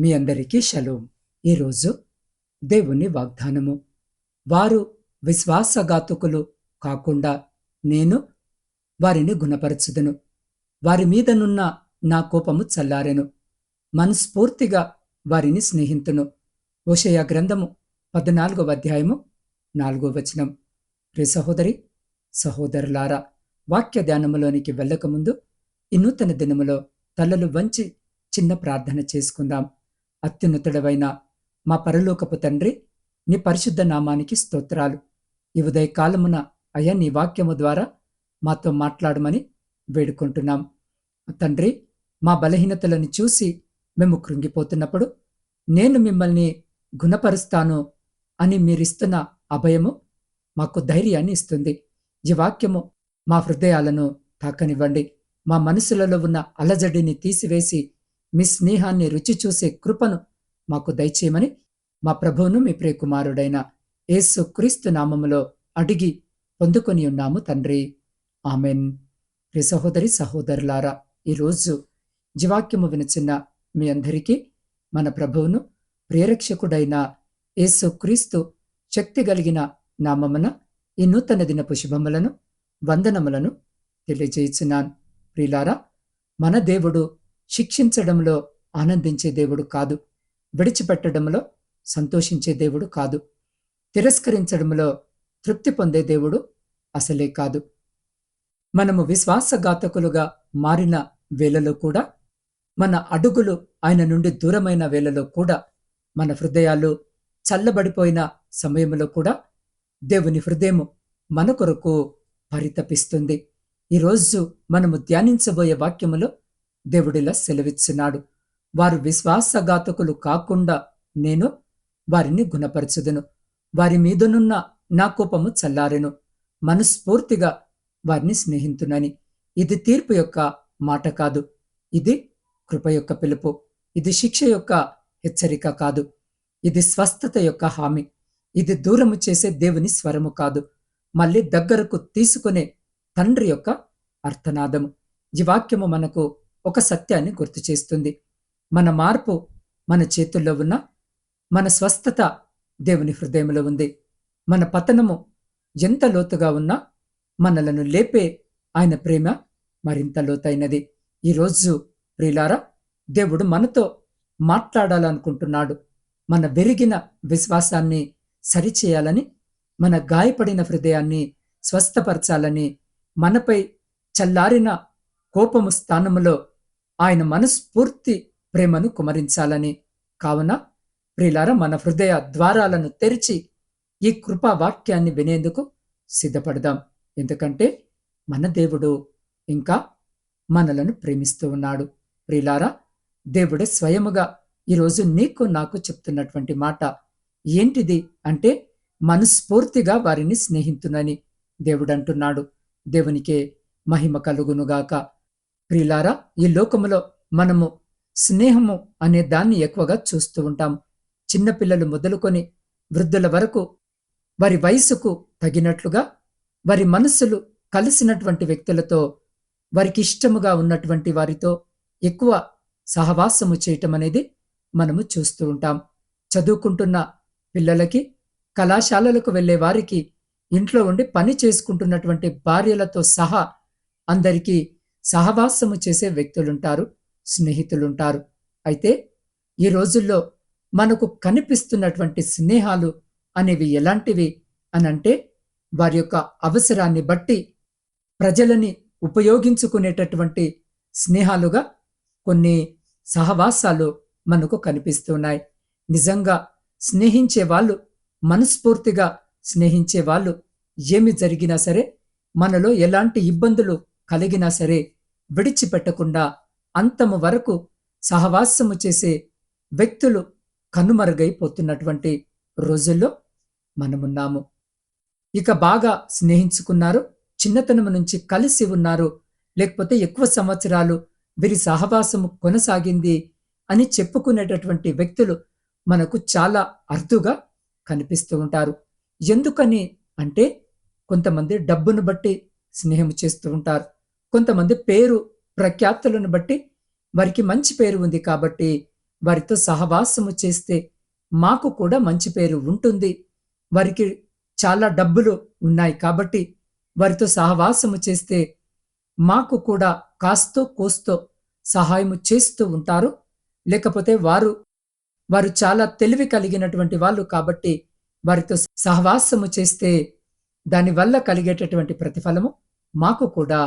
మీ అందరికీ షలోం. ఈరోజు దేవుని వాగ్దానము. వారు విశ్వాసఘాతుకులు కాకుండా నేను వారిని గుణపరచుదును. వారి మీదనున్న నా కోపము చల్లారెను. మనస్ఫూర్తిగా వారిని స్నేహితును. ఓషయ గ్రంథము పద్నాలుగవ అధ్యాయము నాలుగో వచనం. ప్రే సహోదరి సహోదరులారా వాక్య ధ్యానములోనికి వెళ్ళకముందు ఈ నూతన దినములో తలలు వంచి చిన్న ప్రార్థన చేసుకుందాం. అత్యున్నతుడవైన మా పరలోకపు తండ్రి నీ పరిశుద్ధ నామానికి స్తోత్రాలు. ఈ ఉదయ కాలమున అయ్యా నీ వాక్యము ద్వారా మాతో మాట్లాడమని వేడుకుంటున్నాం. తండ్రి మా బలహీనతలను చూసి మేము కృంగిపోతున్నప్పుడు నేను మిమ్మల్ని గుణపరుస్తాను అని మీరిస్తున్న అభయము మాకు ధైర్యాన్ని ఇస్తుంది. ఈ వాక్యము మా హృదయాలను తాకనివ్వండి. మా మనసులలో ఉన్న అలజడిని తీసివేసి మీ స్నేహాన్ని రుచి చూసే కృపను మాకు దయచేయమని మా ప్రభువును మీ ప్రియకుమారుడైన యేసు క్రీస్తు నామములో అడిగి పొందుకొని ఉన్నాము తండ్రి. ఆమెన్. ప్రియ సహోదరి సహోదరులారా ఈరోజు జీవాక్యము వినచిన్న మీ అందరికీ మన ప్రభువును ప్రియరక్షకుడైన యేసు క్రీస్తు శక్తి కలిగిన నామమున ఈ నూతన దినపు శుభములను వందనములను తెలియజేయుచున్నాను. ప్రియులారా మన దేవుడు శిక్షించడంలో ఆనందించే దేవుడు కాదు. విడిచిపెట్టడంలో సంతోషించే దేవుడు కాదు. తిరస్కరించడంలో తృప్తి పొందే దేవుడు అసలే కాదు. మనము విశ్వాసఘాతకులుగా మారిన వేళలో కూడా మన అడుగులు ఆయన నుండి దూరమైన వేళలో కూడా మన హృదయాలు చల్లబడిపోయిన సమయంలో కూడా దేవుని హృదయము మన కొరకు పరితపిస్తుంది. ఈరోజు మనము ధ్యానించబోయే వాక్యములో దేవుడిలా సెలవిచ్చినాడు. వారు విశ్వాసఘాతకులు కాకుండా నేను వారిని గుణపరచుదును. వారి మీదనున్న నా కోపము చల్లారెను. మనస్ఫూర్తిగా వారిని స్నేహితునని. ఇది తీర్పు యొక్క మాట కాదు. ఇది కృప యొక్క పిలుపు. ఇది శిక్ష యొక్క హెచ్చరిక కాదు. ఇది స్వస్థత యొక్క హామీ. ఇది దూరము చేసే దేవుని స్వరము కాదు. మళ్ళీ దగ్గరకు తీసుకునే తండ్రి యొక్క అర్థనాదము. ఈ వాక్యము మనకు ఒక సత్యాన్ని గుర్తు చేస్తుంది. మన మార్పు మన చేతుల్లో ఉన్న మన స్వస్థత దేవుని హృదయంలో ఉంది. మన పతనము ఎంత లోతుగా ఉన్నా మనలను లేపే ఆయన ప్రేమ మరింత లోతైనది. ఈరోజు ప్రిలారా దేవుడు మనతో మాట్లాడాలనుకుంటున్నాడు. మన వెరిగిన విశ్వాసాన్ని సరిచేయాలని మన గాయపడిన హృదయాన్ని స్వస్థపరచాలని మనపై చల్లారిన కోపము స్థానములో ఆయన మనస్ఫూర్తి ప్రేమను కుమరించాలని. కావున ప్రియులార మన హృదయ ద్వారాలను తెరిచి ఈ కృపా వాక్యాన్ని వినేందుకు సిద్ధపడదాం. ఎందుకంటే మన దేవుడు ఇంకా మనలను ప్రేమిస్తూ ఉన్నాడు. ప్రియులారా దేవుడే స్వయముగా ఈరోజు నీకు నాకు చెప్తున్నటువంటి మాట ఏంటిది అంటే మనస్ఫూర్తిగా వారిని స్నేహితునని దేవుడంటున్నాడు దేవునికే మహిమ కలుగునుగాక. ప్రియులారా ఈ లోకములో మనము స్నేహము అనే దాన్ని ఎక్కువగా చూస్తూ ఉంటాం. చిన్నపిల్లలు మొదలుకొని వృద్ధుల వరకు వారి వయసుకు తగినట్లుగా వారి మనస్సులు కలిసినటువంటి వ్యక్తులతో వారికి ఇష్టముగా ఉన్నటువంటి వారితో ఎక్కువ సహవాసము చేయటం అనేది మనము చూస్తూ ఉంటాం. చదువుకుంటున్న పిల్లలకి కళాశాలలకు వెళ్ళే వారికి ఇంట్లో ఉండి పని చేసుకుంటున్నటువంటి భార్యలతో సహా అందరికీ సహవాసము చేసే వ్యక్తులుంటారు స్నేహితులుంటారు. అయితే ఈ రోజుల్లో మనకు కనిపిస్తున్నటువంటి స్నేహాలు అనేవి ఎలాంటివి అనంటే వారి యొక్క అవసరాన్ని బట్టి ప్రజలని ఉపయోగించుకునేటటువంటి స్నేహాలుగా కొన్ని సహవాసాలు మనకు కనిపిస్తున్నాయి. నిజంగా స్నేహించే వాళ్ళు మనస్ఫూర్తిగా స్నేహించే వాళ్ళు ఏమి జరిగినా సరే మనలో ఎలాంటి ఇబ్బందులు కలిగినా సరే విడిచిపెట్టకుండా అంతము వరకు సహవాసము చేసే వ్యక్తులు కనుమరుగైపోతున్నటువంటి రోజుల్లో మనమున్నాము. ఇక బాగా స్నేహించుకున్నారు చిన్నతనం నుంచి కలిసి ఉన్నారు లేకపోతే ఎక్కువ సంవత్సరాలు వీరి సహవాసము కొనసాగింది అని చెప్పుకునేటటువంటి వ్యక్తులు మనకు చాలా అరుదుగా కనిపిస్తూ ఉంటారు. ఎందుకని అంటే కొంతమంది డబ్బును బట్టి స్నేహం చేస్తూ ఉంటారు. కొంతమంది పేరు ప్రఖ్యాతులను బట్టి వారికి మంచి పేరు ఉంది కాబట్టి వారితో సహవాసము చేస్తే మాకు కూడా మంచి పేరు ఉంటుంది. వారికి చాలా డబ్బులు ఉన్నాయి కాబట్టి వారితో సహవాసము చేస్తే మాకు కూడా కాస్తో కోస్తో సహాయము చేస్తూ ఉంటారు. లేకపోతే వారు వారు చాలా తెలివి కలిగినటువంటి వాళ్ళు కాబట్టి వారితో సహవాసము చేస్తే దానివల్ల కలిగేటటువంటి ప్రతిఫలము మాకు కూడా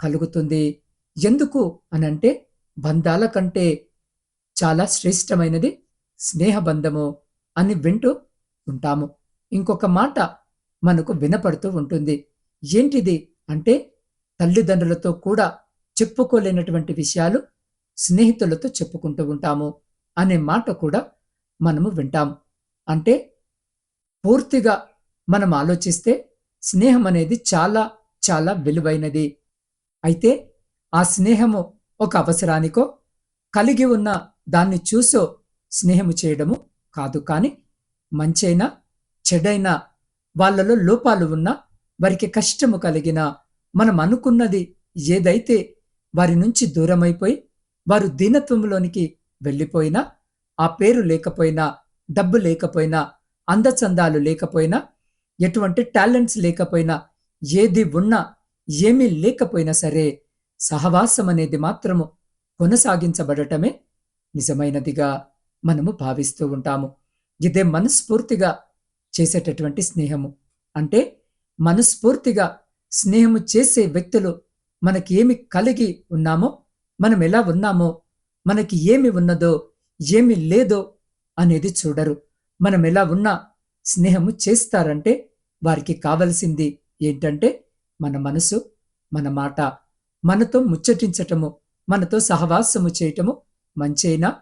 కలుగుతుంది. ఎందుకు అనంటే బంధాల కంటే చాలా శ్రేష్టమైనది స్నేహబంధము అని వింటూ ఉంటాము. ఇంకొక మాట మనకు వినపడుతూ ఉంటుంది. ఏంటిది అంటే తల్లిదండ్రులతో కూడా చెప్పుకోలేనటువంటి విషయాలు స్నేహితులతో చెప్పుకుంటూ ఉంటాము అనే మాట కూడా మనము వింటాం. అంటే పూర్తిగా మనం ఆలోచిస్తే స్నేహం అనేది చాలా చాలా విలువైనది. అయితే ఆ స్నేహము ఒక అవసరానికో కలిగి ఉన్న దాన్ని చూసో స్నేహము చేయడము కాదు. కానీ మంచైనా చెడైనా వాళ్ళలో లోపాలు ఉన్నా వారికి కష్టము కలిగిన మనం అనుకున్నది ఏదైతే వారి నుంచి దూరమైపోయి వారు దీనత్వంలోనికి వెళ్ళిపోయినా ఆ పేరు లేకపోయినా డబ్బు లేకపోయినా అందచందాలు లేకపోయినా ఎటువంటి టాలెంట్స్ లేకపోయినా ఏది ఉన్నా ఏమీ లేకపోయినా సరే సహవాసం అనేది మాత్రము కొనసాగించబడటమే నిజమైనదిగా మనము భావిస్తూ ఉంటాము. ఇదే మనస్ఫూర్తిగా చేసేటటువంటి స్నేహము. అంటే మనస్ఫూర్తిగా స్నేహము చేసే వ్యక్తులు మనకి ఏమి కలిగి ఉన్నామో మనం ఎలా ఉన్నామో మనకి ఏమి ఉన్నదో ఏమి లేదో అనేది చూడరు. మనం ఎలా ఉన్నా స్నేహము చేస్తారంటే వారికి కావలసింది ఏంటంటే మన మనసు మన మాట మనతో ముచ్చటించటము మనతో సహవాసము చేయటము మంచైనా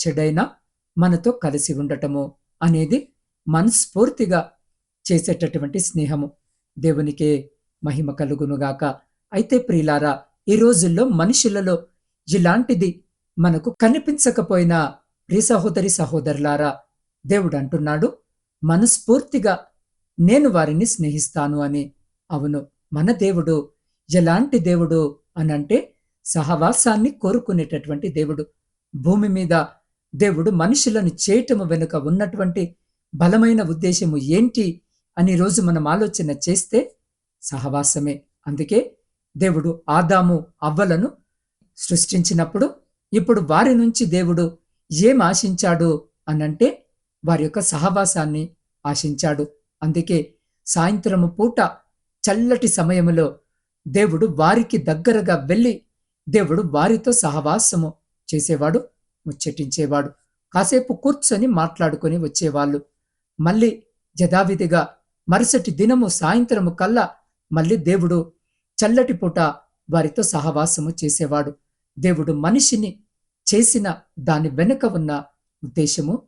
చెడైనా మనతో కలిసి ఉండటము అనేది మనస్ఫూర్తిగా చేసేటటువంటి స్నేహము. దేవునికే మహిమ కలుగునుగాక. అయితే ప్రియులారా ఈ రోజుల్లో మనుషులలో ఇలాంటిది మనకు కనిపించకపోయినా ప్రియ సహోదరి సహోదరులారా దేవుడు అంటున్నాడు మనస్ఫూర్తిగా నేను వారిని స్నేహిస్తాను అని. అవును మన దేవుడు ఎలాంటి దేవుడు అనంటే సహవాసాన్ని కోరుకునేటటువంటి దేవుడు. భూమి మీద దేవుడు మనుషులను చేయటము వెనుక ఉన్నటువంటి బలమైన ఉద్దేశము ఏంటి అని రోజు మనం ఆలోచన చేస్తే సహవాసమే. అందుకే దేవుడు ఆదాము అవ్వలను సృష్టించినప్పుడు ఇప్పుడు వారి నుంచి దేవుడు ఏం ఆశించాడు అనంటే వారి యొక్క సహవాసాన్ని ఆశించాడు. అందుకే సాయంత్రము పూట చల్లటి సమయములో దేవుడు వారికి దగ్గరగా వెళ్ళి దేవుడు వారితో సహవాసము చేసేవాడు ముచ్చటించేవాడు. కాసేపు కూర్చొని మాట్లాడుకొని వచ్చేవాళ్ళు. మళ్ళీ యథావిధిగా మరుసటి దినము సాయంత్రము కల్లా మళ్ళీ దేవుడు చల్లటి పూట వారితో సహవాసము చేసేవాడు. దేవుడు మనిషిని చేసిన దాని వెనుక ఉన్న ఉద్దేశము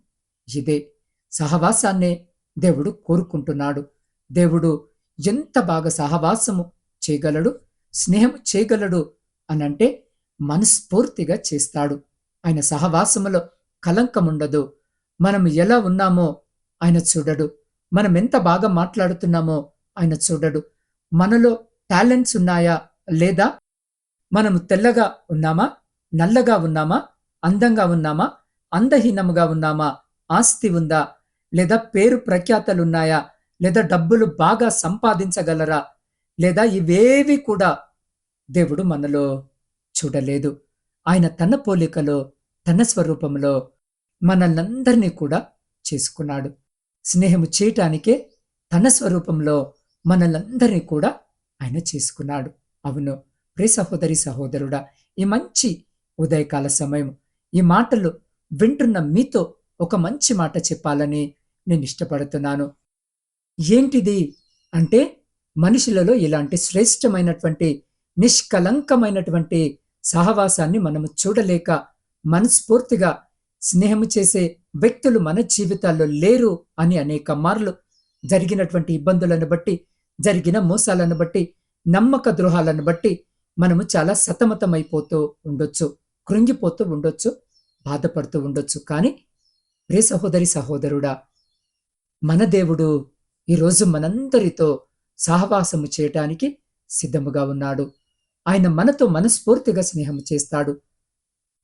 ఇదే. సహవాసాన్నే దేవుడు కోరుకుంటున్నాడు. దేవుడు ఎంత బాగా సహవాసము చేయగలడు స్నేహం చేయగలడు అనంటే మనస్ఫూర్తిగా చేస్తాడు. ఆయన సహవాసములో కలంకముండదు మనం ఎలా ఉన్నామో ఆయన చూడడు. మనం ఎంత బాగా మాట్లాడుతున్నామో ఆయన చూడడు. మనలో టాలెంట్స్ ఉన్నాయా లేదా? మనము తెల్లగా ఉన్నామా? నల్లగా ఉన్నామా? అందంగా ఉన్నామా? అందహీనముగా ఉన్నామా? ఆస్తి ఉందా? లేదా పేరు ప్రఖ్యాతలున్నాయా లేదా డబ్బులు బాగా సంపాదించగలరా? లేదా ఇవేవి కూడా దేవుడు మనలో చూడలేదు. ఆయన తన పోలికలో తన స్వరూపంలో మనల్నందరినీ కూడా చేసుకున్నాడు. స్నేహము చేయటానికే తన స్వరూపంలో మనలందరినీ కూడా ఆయన చేసుకున్నాడు. అవును ప్రే సహోదరి సహోదరుడా ఈ మంచి ఉదయకాల సమయం ఈ మాటలు వింటున్న మీతో ఒక మంచి మాట చెప్పాలని నేను ఇష్టపడుతున్నాను. ఏంటిది? అంటే మనుషులలో ఇలాంటి శ్రేష్టమైనటువంటి నిష్కలంకమైనటువంటి సహవాసాన్ని మనము చూడలేక మనస్ఫూర్తిగా స్నేహము చేసే వ్యక్తులు మన జీవితాల్లో లేరు అని అనేక మార్లు జరిగినటువంటి ఇబ్బందులను బట్టి జరిగిన మోసాలను బట్టి నమ్మక ద్రోహాలను బట్టి మనము చాలా సతమతమైపోతూ ఉండొచ్చు కృంగిపోతూ ఉండొచ్చు బాధపడుతూ ఉండొచ్చు. కానీ ప్రియ సహోదరి సహోదరుడా మన దేవుడు ఈరోజు మనందరితో సహవాసము చేయటానికి సిద్ధముగా ఉన్నాడు. ఆయన మనతో మనస్ఫూర్తిగా స్నేహము చేస్తాడు.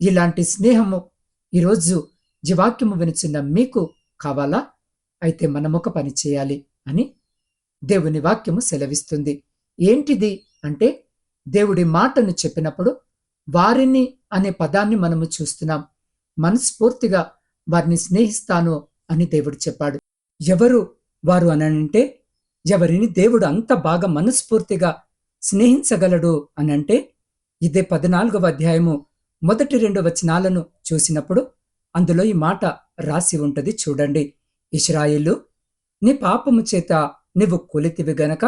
ఇలాంటి స్నేహము ఈరోజు జీవాక్యము వినుచున్న మీకు కావాలా? అయితే మనమొక పని చేయాలి అని దేవుని వాక్యము సెలవిస్తుంది. ఏంటిది అంటే దేవుడి మాటను చెప్పినప్పుడు వారిని అనే పదాన్ని మనము చూస్తున్నాం. మనస్ఫూర్తిగా వారిని స్నేహిస్తాను అని దేవుడు చెప్పాడు. ఎవరు వారు అనంటే ఎవరిని దేవుడు అంత బాగా మనస్ఫూర్తిగా స్నేహించగలడు? అనంటే ఇదే పద్నాలుగవ అధ్యాయము మొదటి రెండు వచనాలను చూసినప్పుడు అందులో ఈ మాట రాసి ఉంటది చూడండి. ఇస్రాయిలు నీ పాపము చేత నీవు కొలితివి గనక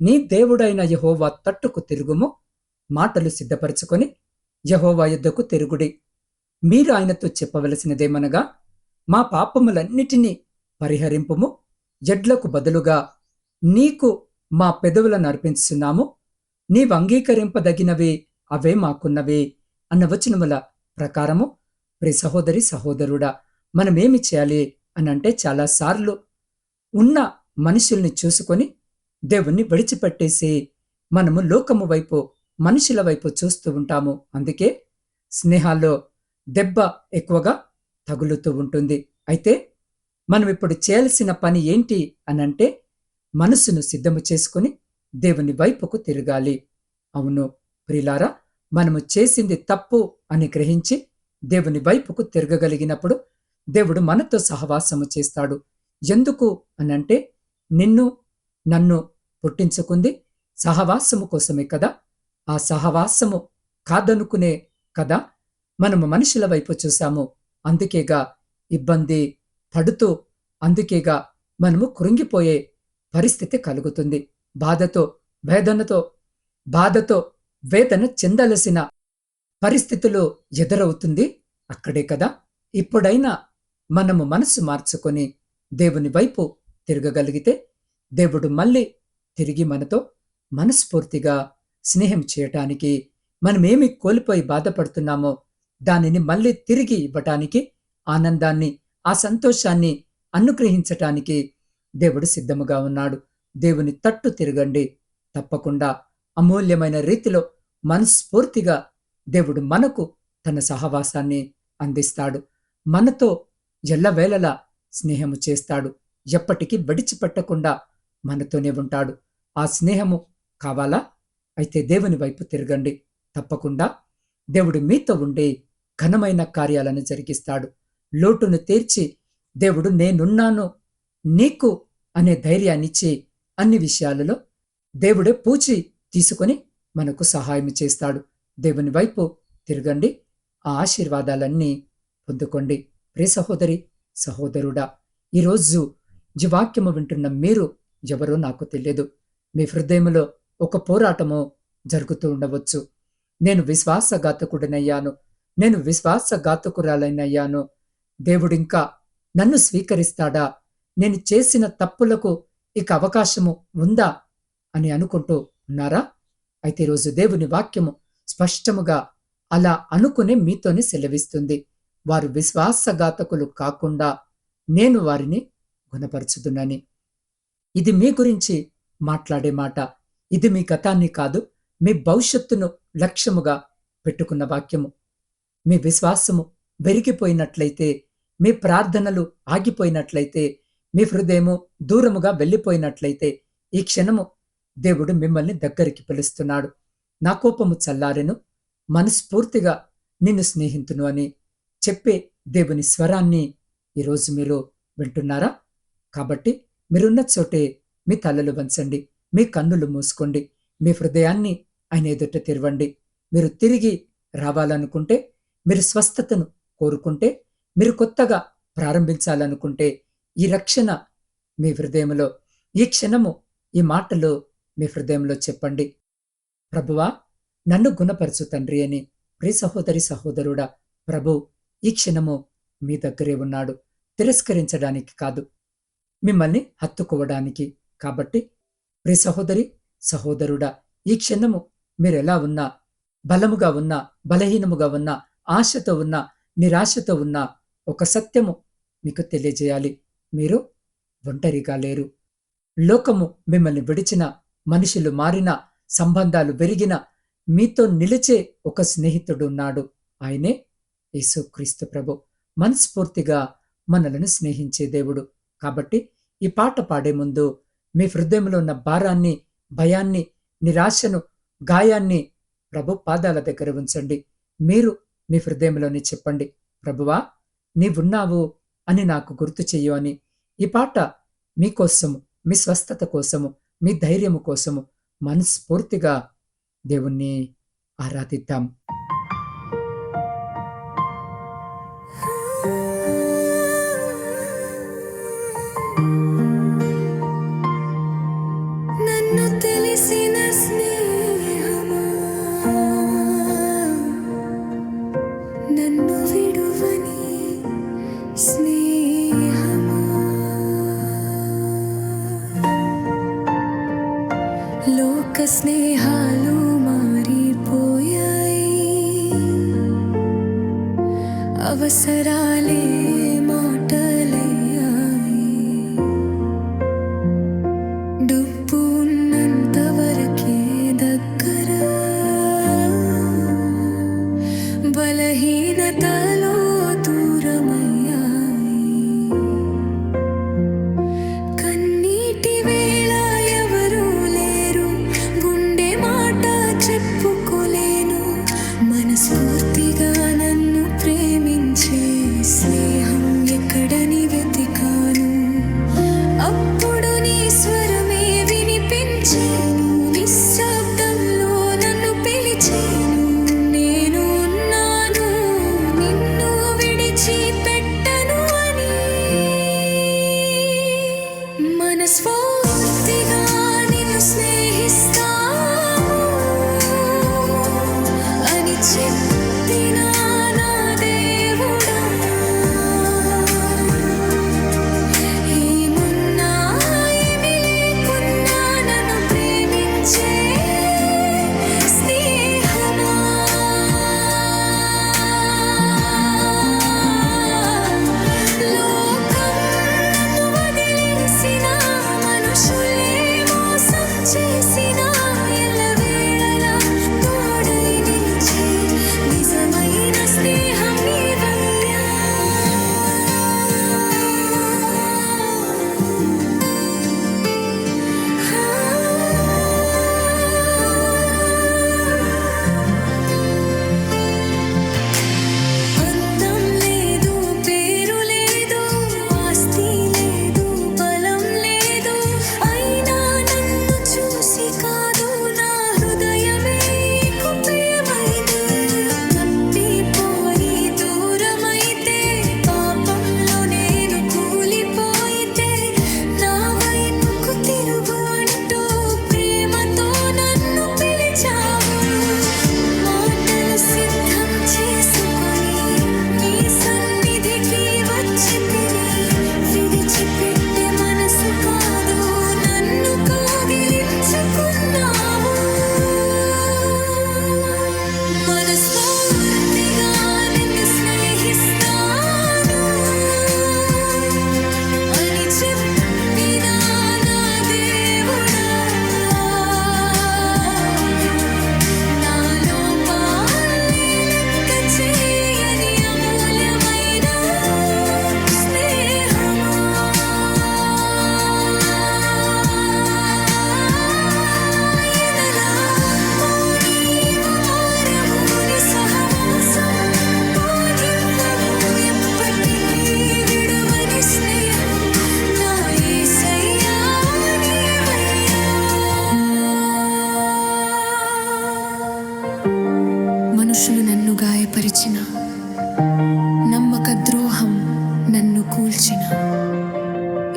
నీ దేవుడైన యహోవా తట్టుకు తిరుగుము మాటలు సిద్ధపరచుకొని యహోవా యుద్ధకు తిరుగుడి. మీరు ఆయనతో చెప్పవలసినదేమనగా మా పాపములన్నిటినీ పరిహరింపుము ఎడ్లకు బదులుగా నీకు మా పెదవులను అర్పించున్నాము నీవు అంగీకరింపదగినవి అవే మాకున్నవి అన్న వచనముల ప్రకారము. ప్రి సహోదరి సహోదరుడా మనమేమి చేయాలి అని అంటే చాలాసార్లు ఉన్న మనుషుల్ని చూసుకొని దేవుణ్ణి విడిచిపెట్టేసి మనము లోకము వైపు మనుషుల వైపు చూస్తూ ఉంటాము. అందుకే స్నేహాల్లో దెబ్బ ఎక్కువగా తగులుతూ ఉంటుంది. అయితే మనం ఇప్పుడు చేయాల్సిన పని ఏంటి అనంటే మనసును సిద్ధము చేసుకుని దేవుని వైపుకు తిరగాలి. అవును ప్రిలారా మనము చేసింది తప్పు అని గ్రహించి దేవుని వైపుకు తిరగగలిగినప్పుడు దేవుడు మనతో సహవాసము చేస్తాడు. ఎందుకు అనంటే నిన్ను నన్ను పుట్టించుకుంది సహవాసము కోసమే కదా. ఆ సహవాసము కాదనుకునే కదా మనము మనుషుల వైపు చూశాము. అందుకేగా ఇబ్బంది పడుతూ అందుకేగా మనము కృంగిపోయే పరిస్థితి కలుగుతుంది. బాధతో వేదనతో బాధతో వేదన చెందలసిన పరిస్థితులు ఎదురవుతుంది అక్కడే కదా. ఇప్పుడైనా మనము మనసు మార్చుకొని దేవుని వైపు తిరగగలిగితే దేవుడు మళ్ళీ తిరిగి మనతో మనస్ఫూర్తిగా స్నేహం చేయటానికి మనమేమి కోల్పోయి బాధపడుతున్నామో దానిని మళ్ళీ తిరిగి ఇవ్వటానికి ఆనందాన్ని ఆ సంతోషాన్ని అనుగ్రహించటానికి దేవుడు సిద్ధముగా ఉన్నాడు. దేవుని తట్టు తిరగండి. తప్పకుండా అమూల్యమైన రీతిలో మనస్ఫూర్తిగా దేవుడు మనకు తన సహవాసాన్ని అందిస్తాడు. మనతో ఎల్లవేళలా స్నేహము చేస్తాడు. ఎప్పటికీ విడిచిపెట్టకుండా మనతోనే ఉంటాడు. ఆ స్నేహము కావాలా? అయితే దేవుని వైపు తిరగండి. తప్పకుండా దేవుడు మీతో ఉండి ఘనమైన కార్యాలను జరిగిస్తాడు. లోటును తీర్చి దేవుడు నేనున్నాను నీకు అనే ధైర్యాన్నిచ్చి అన్ని విషయాలలో దేవుడే పూచి తీసుకొని మనకు సహాయం చేస్తాడు. దేవుని వైపు తిరగండి ఆ ఆశీర్వాదాలన్నీ పొందుకోండి. ప్రే సహోదరి సహోదరుడా ఈరోజు జీవాక్యము వింటున్న మీరు ఎవరో నాకు తెలియదు. మీ హృదయంలో ఒక పోరాటము జరుగుతూ ఉండవచ్చు. నేను విశ్వాసఘాతకుడినయ్యాను నేను విశ్వాసఘాతకురాలైనయ్యాను దేవుడింకా నన్ను స్వీకరిస్తాడా? నేను చేసిన తప్పులకు ఇక అవకాశము ఉందా? అని అనుకుంటూ ఉన్నారా? అయితే ఈరోజు దేవుని వాక్యము స్పష్టముగా అలా అనుకునే మీతోనే సెలవిస్తుంది. వారు విశ్వాసఘాతకులు కాకుండా నేను వారిని గుణపరుచుదునని. ఇది మీ గురించి మాట్లాడే మాట. ఇది మీ గతాన్ని కాదు మీ భవిష్యత్తును లక్ష్యముగా పెట్టుకున్న వాక్యము. మీ విశ్వాసము పెరిగిపోయినట్లయితే మీ ప్రార్థనలు ఆగిపోయినట్లయితే మీ హృదయము దూరముగా వెళ్ళిపోయినట్లయితే ఈ క్షణము దేవుడు మిమ్మల్ని దగ్గరికి పిలుస్తున్నాడు. నా కోపము చల్లారెను మనస్ఫూర్తిగా నిన్ను స్నేహితును అని చెప్పే దేవుని స్వరాన్ని ఈరోజు మీరు వింటున్నారా? కాబట్టి మీరున్న చోటే మీ తలలు వంచండి మీ కన్నులు మూసుకోండి మీ హృదయాన్ని ఆయన ఎదుట తెరవండి. మీరు తిరిగి రావాలనుకుంటే మీరు స్వస్థతను కోరుకుంటే మీరు కొత్తగా ప్రారంభించాలనుకుంటే ఈ రక్షణ మీ హృదయంలో ఈ క్షణము ఈ మాటలు మీ హృదయంలో చెప్పండి. ప్రభువా నన్ను గుణపరచు తండ్రి అని ప్రి సహోదరి సహోదరుడా ప్రభు ఈ క్షణము మీ దగ్గరే ఉన్నాడు. తిరస్కరించడానికి కాదు మిమ్మల్ని హత్తుకోవడానికి. కాబట్టి ప్రి సహోదరి సహోదరుడా ఈ క్షణము మీరెలా ఉన్నా బలముగా ఉన్నా బలహీనముగా ఉన్నా ఆశతో ఉన్నా నిరాశతో ఉన్నా ఒక సత్యము మీకు తెలియజేయాలి. మీరు ఒంటరిగా లేరు. లోకము మిమ్మల్ని విడిచిన మనుషులు మారిన సంబంధాలు పెరిగిన మీతో నిలిచే ఒక స్నేహితుడు ఉన్నాడు. ఆయనే యేసుక్రీస్తు ప్రభు. మనస్ఫూర్తిగా మనలను స్నేహించే దేవుడు. కాబట్టి ఈ పాట పాడే ముందు మీ హృదయంలో ఉన్న భారాన్ని భయాన్ని నిరాశను గాయాన్ని ప్రభు పాదాల దగ్గర ఉంచండి. మీరు మీ హృదయంలోనే చెప్పండి. ప్రభువా నీవున్నావు అని నాకు గుర్తు చెయ్యు అని. ఈ పాట మీకోసము మీ స్వస్థత కోసము మీ ధైర్యము కోసము మనస్ఫూర్తిగా దేవుణ్ణి ఆరాధిద్దాం.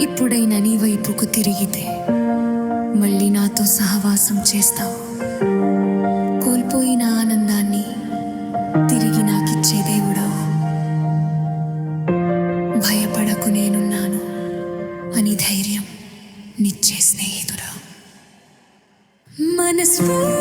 ఇప్పుడైనా నీ వైపుకు తిరిగితే మళ్ళీ నాతో సహవాసం చేస్తావు. కోల్పోయిన ఆనందాన్ని తిరిగి నాకిచ్చే దేవుడవు. భయపడకు నేనున్నాను అని ధైర్యం నిచ్చే స్నేహితుడా మనస్ఫూర్తి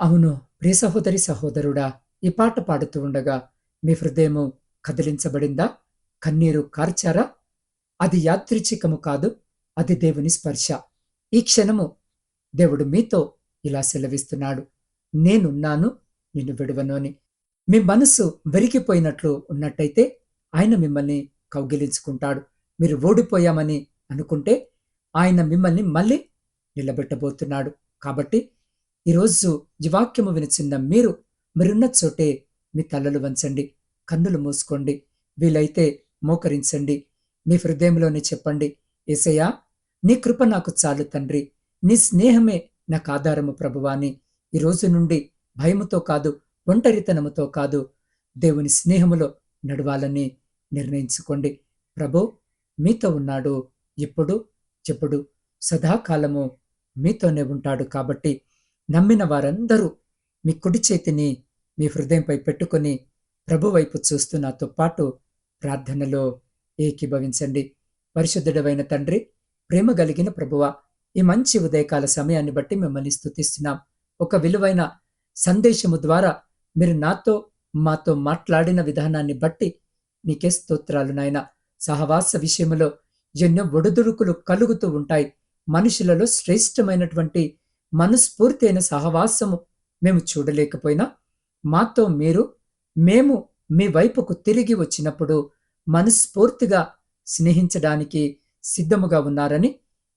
అవును ప్రియ సహోదరి సహోదరుడా ఈ పాట పాడుతూ ఉండగా మీ హృదయము కదిలించబడిందా? కన్నీరు కార్చారా? అది యాదృచ్ఛికము కాదు అది దేవుని స్పర్శ. ఈ క్షణము దేవుడు మీతో ఇలా సెలవిస్తున్నాడు. నేనున్నాను నిన్ను విడువను అని మీ మనసు వెరిగిపోయినట్లు ఉన్నట్టయితే ఆయన మిమ్మల్ని కౌగిలించుకుంటాడు. మీరు ఓడిపోయామని అనుకుంటే ఆయన మిమ్మల్ని మళ్ళీ నిలబెట్టబోతున్నాడు. కాబట్టి ఈరోజు యువాక్యము వినిచిన్న మీరు మీరున్న చోటే మీ తలలు వంచండి కన్నులు మూసుకోండి వీలైతే మోకరించండి మీ హృదయంలోనే చెప్పండి ఏసయ్యా నీ కృప నాకు చాలు తండ్రి నీ స్నేహమే నాకు ఆధారము ప్రభువాని ఈ రోజు నుండి భయముతో కాదు ఒంటరితనముతో కాదు దేవుని స్నేహములో నడవాలని నిర్ణయించుకోండి. ప్రభు మీతో ఉన్నాడు ఇప్పుడు చెప్పుడు సదాకాలము మీతోనే ఉంటాడు కాబట్టి నమ్మిన వారందరూ మీ కుడి చేతిని మీ హృదయంపై పెట్టుకొని ప్రభు వైపు చూస్తూ నాతో పాటు ప్రార్థనలో ఏకీభవించండి. పరిశుద్ధుడమైన తండ్రి ప్రేమ కలిగిన ప్రభువ ఈ మంచి ఉదయకాల సమయాన్ని బట్టి మిమ్మల్ని స్థుతిస్తున్నాం ఒక విలువైన సందేశము ద్వారా మీరు నాతో మాతో మాట్లాడిన విధానాన్ని బట్టి నీకే స్తోత్రాలు నాయన. సహవాస విషయంలో ఎన్నో ఒడుదుడుకులు కలుగుతూ ఉంటాయి. మనుషులలో శ్రేష్టమైనటువంటి మనస్ఫూర్తి అయిన సహవాసము మేము చూడలేకపోయినా మాతో మీరు మేము మీ వైపుకు తిరిగి వచ్చినప్పుడు మనస్ఫూర్తిగా స్నేహించడానికి సిద్ధముగా ఉన్నారని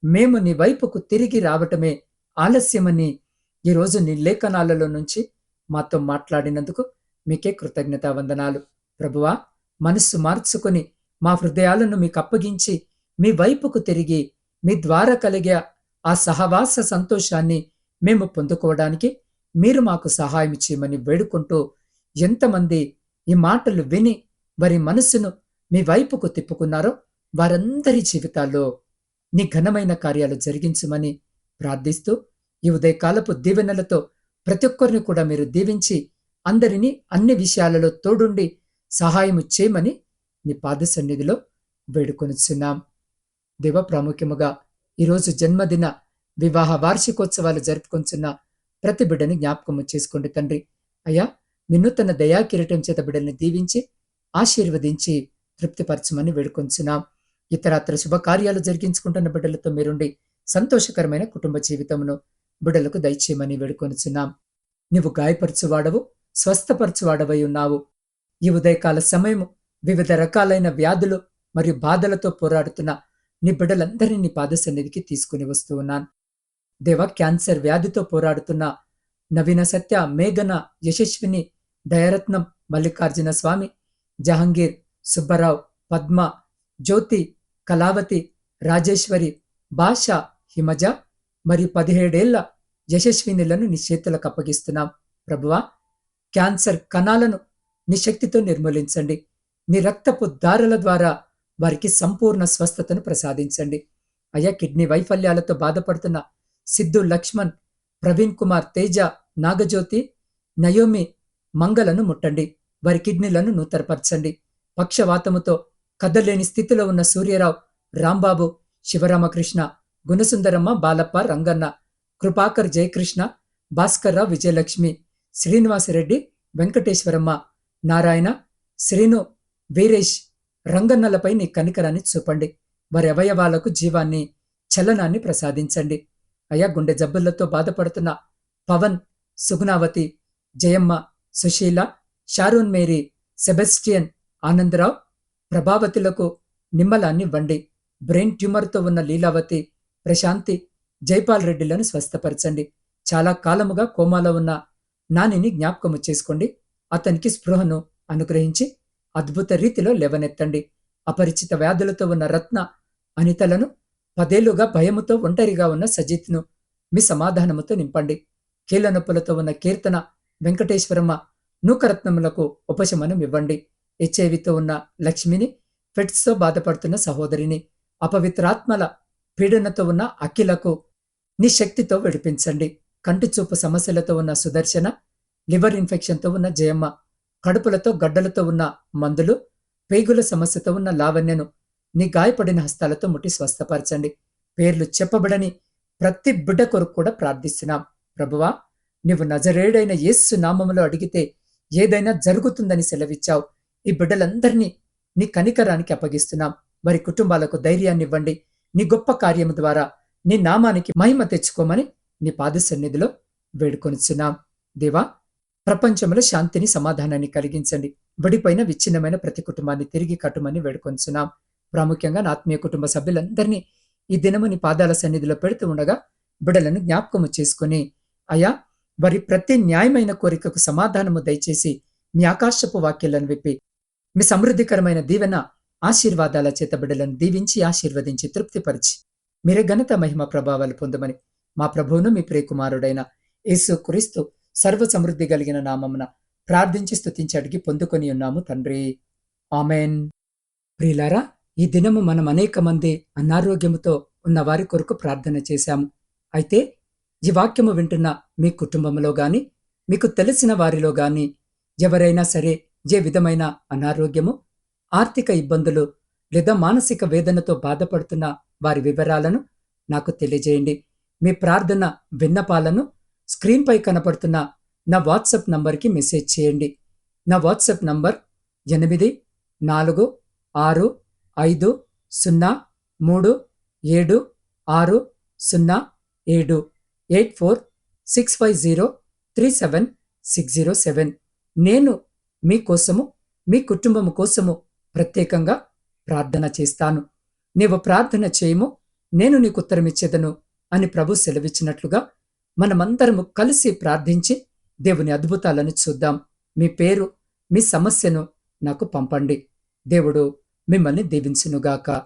మేము నీ వైపుకు తిరిగి రావటమే ఆలస్యమని ఈరోజు నీ లేఖనాలలో నుంచి మాతో మాట్లాడినందుకు మీకే కృతజ్ఞతా వందనాలు. ప్రభువా మనస్సు మార్చుకొని మా హృదయాలను మీకు అప్పగించి మీ వైపుకు తిరిగి మీ ద్వారా కలిగే ఆ సహవాస సంతోషాన్ని మేము పొందుకోవడానికి మీరు మాకు సహాయం చేయమని వేడుకుంటూ ఎంతమంది ఈ మాటలు విని వారి మనస్సును మీ వైపుకు తిప్పుకున్నారో వారందరి జీవితాల్లో నీ ఘనమైన కార్యాలు జరిగించమని ప్రార్థిస్తూ ఈ ఉదయకాలపు దీవెనలతో ప్రతి ఒక్కరిని కూడా మీరు దీవించి అందరినీ అన్ని విషయాలలో తోడుండి సహాయము చేయమని నీ పాద సన్నిధిలో వేడుకొనిచున్నాం. దేవ ప్రాముఖ్యముగా ఈరోజు జన్మదిన వివాహ వార్షికోత్సవాలు జరుపుకొంచున్న ప్రతి బిడ్డని జ్ఞాపకము చేసుకోండి తండ్రి. అయ్యా వినూతన దయా కిరీటం చేత బిడ్డల్ని దీవించి ఆశీర్వదించి తృప్తిపరచమని వేడుకొంచున్నాం. ఇతరత్ర శుభకార్యాలు జరిగించుకుంటున్న బిడ్డలతో మీరుండి సంతోషకరమైన కుటుంబ జీవితమును బిడ్డలకు దయచేయమని వేడుకొనుచున్నాం నువ్వు గాయపరచువాడవు స్వస్థపరచువాడవై ఉన్నావు. ఈ ఉదయకాల సమయము వివిధ రకాలైన వ్యాధులు మరియు బాధలతో పోరాడుతున్న నీ బిడ్డలందరినీ నీ పాద సన్నిధికి తీసుకుని వస్తూ ఉన్నాను. దేవ క్యాన్సర్ వ్యాధితో పోరాడుతున్న నవీన సత్య మేఘన యశస్విని దయరత్నం మల్లికార్జున స్వామి జహంగీర్ సుబ్బరావు పద్మ జ్యోతి కళావతి రాజేశ్వరి భాష హిమజ మరియు పదిహేడేళ్ళ యశస్వినులను నీ చేతులకు అప్పగిస్తున్నాం. ప్రభువా క్యాన్సర్ కణాలను నీ శక్తితో నిర్మూలించండి. నీ రక్తపు దారుల ద్వారా వారికి సంపూర్ణ స్వస్థతను ప్రసాదించండి. అయ్యా కిడ్నీ వైఫల్యాలతో బాధపడుతున్న సిద్ధు లక్ష్మణ్ ప్రవీణ్ కుమార్ తేజ నాగజ్యోతి నయోమి మంగలను ముట్టండి. వారి కిడ్నీలను నూతరపరచండి పక్షవాతముతో కదలేని స్థితిలో ఉన్న సూర్యరావు రాంబాబు శివరామకృష్ణ గుణసుందరమ్మ బాలప్ప రంగన్న కృపాకర్ జయకృష్ణ భాస్కర్రావు విజయలక్ష్మి శ్రీనివాసరెడ్డి వెంకటేశ్వరమ్మ నారాయణ శ్రీను వీరేష్ రంగన్నలపై నీ కనికరాన్ని చూపండి. వారి అవయవాలకు జీవాన్ని చలనాన్ని ప్రసాదించండి. అయా గుండె జబ్బులతో బాధపడుతున్న Pavan Sugunavathi Jayamma Susheela Sharon Mary Sebastian Anandarao ప్రభావతులకు నిమ్మలాన్ని వండి బ్రెయిన్ ట్యూమర్తో ఉన్న లీలావతి ప్రశాంతి జైపాల్ రెడ్డిలను స్వస్థపరచండి. చాలా కాలముగా కోమాలో ఉన్న నానిని జ్ఞాపకము చేసుకోండి. అతనికి స్పృహను అనుగ్రహించి అద్భుత రీతిలో లేవనెత్తండి. అపరిచిత వ్యాధులతో ఉన్న రత్న అనితలను పదేళ్ళుగా భయముతో ఒంటరిగా ఉన్న సజిత్ను మీ సమాధానముతో నింపండి. కీలనొప్పులతో ఉన్న కీర్తన వెంకటేశ్వరమ్మ నూకరత్నములకు ఉపశమనం ఇవ్వండి. హెచ్ఐవితో ఉన్న లక్ష్మిని ఫిట్స్తో బాధపడుతున్న సహోదరిని అపవిత్రాత్మల పీడనతో ఉన్న అఖిలకు నీ శక్తితో విడిపించండి. కంటి చూపు సమస్యలతో ఉన్న సుదర్శన లివర్ ఇన్ఫెక్షన్తో ఉన్న జయమ్మ కడుపులతో గడ్డలతో ఉన్న మందులు పేగుల సమస్యతో ఉన్న లావణ్యను నీ గాయపడిన హస్తాలతో ముట్టి స్వస్థపరచండి. పేర్లు చెప్పబడని ప్రతి బిడ్డ కొరకు కూడా ప్రార్థిస్తున్నాం. ప్రభువా నీవు నజరేడైన యేస్సు నామములో అడిగితే ఏదైనా జరుగుతుందని సెలవిచ్చావు. ఈ బిడ్డలందరినీ నీ కనికరానికి అప్పగిస్తున్నాం. వారి కుటుంబాలకు ధైర్యాన్ని ఇవ్వండి. నీ గొప్ప కార్యము ద్వారా నీ నామానికి మహిమ తెచ్చుకోమని నీ పాద సన్నిధిలో వేడుకొనిచున్నాం. దేవా ప్రపంచంలో శాంతిని సమాధానాన్ని కలిగించండి. విడిపోయిన విచ్ఛిన్నమైన ప్రతి కుటుంబాన్ని తిరిగి కట్టుమని వేడుకొంచున్నాం. ప్రాముఖ్యంగా నా ఆత్మీయ కుటుంబ సభ్యులందరినీ ఈ దినము నీ పాదాల సన్నిధిలో పెడుతూ ఉండగా బిడలను జ్ఞాపకము చేసుకుని అయా వారి ప్రతి న్యాయమైన కోరికకు సమాధానము దయచేసి మీ ఆకాశపు వాక్యాలను విప్పి మీ సమృద్ధికరమైన దీవెన ఆశీర్వాదాల చేత బిడ్డలను దీవించి ఆశీర్వదించి తృప్తిపరిచి మీరే ఘనత మహిమ ప్రభావాలు పొందమని మా ప్రభువును మీ ప్రియకుమారుడైన యేసు క్రీస్తు సర్వ సమృద్ధి కలిగిన నామమున ప్రార్థించి స్థుతించడికి అడిగి పొందుకొని ఉన్నాము తండ్రి. ఆమెన్. ప్రియులారా ఈ దినము మనం అనేక మంది అనారోగ్యముతో ఉన్న వారి కొరకు ప్రార్థన చేశాము. అయితే ఈ వాక్యము వింటున్న మీ కుటుంబంలో గాని మీకు తెలిసిన వారిలో గాని ఎవరైనా సరే ఏ విధమైన అనారోగ్యము ఆర్థిక ఇబ్బందులు లేదా మానసిక వేదనతో బాధపడుతున్న వారి వివరాలను నాకు తెలియజేయండి. మీ ప్రార్థన విన్నపాలను స్క్రీన్పై కనపడుతున్న నా వాట్సాప్ నంబర్కి మెసేజ్ చేయండి. నా వాట్సాప్ నంబర్ ఎనిమిది నాలుగు ఆరు ఐదు సున్నా మూడు ఏడు ఆరు సున్నా ఏడు eight four six five zero three seven six zero seven. నేను మీకోసము మీ కుటుంబము కోసము ప్రత్యేకంగా ప్రార్థన చేస్తాను. నీవు ప్రార్థన చేయము నేను నీకు ఉత్తరమిచ్చేదను అని ప్రభు సెలవిచ్చినట్లుగా మనమందరము కలిసి ప్రార్థించి దేవుని అద్భుతాలను చూద్దాం. మీ పేరు మీ సమస్యను నాకు పంపండి. దేవుడు మిమ్మల్ని దీవించునుగాక.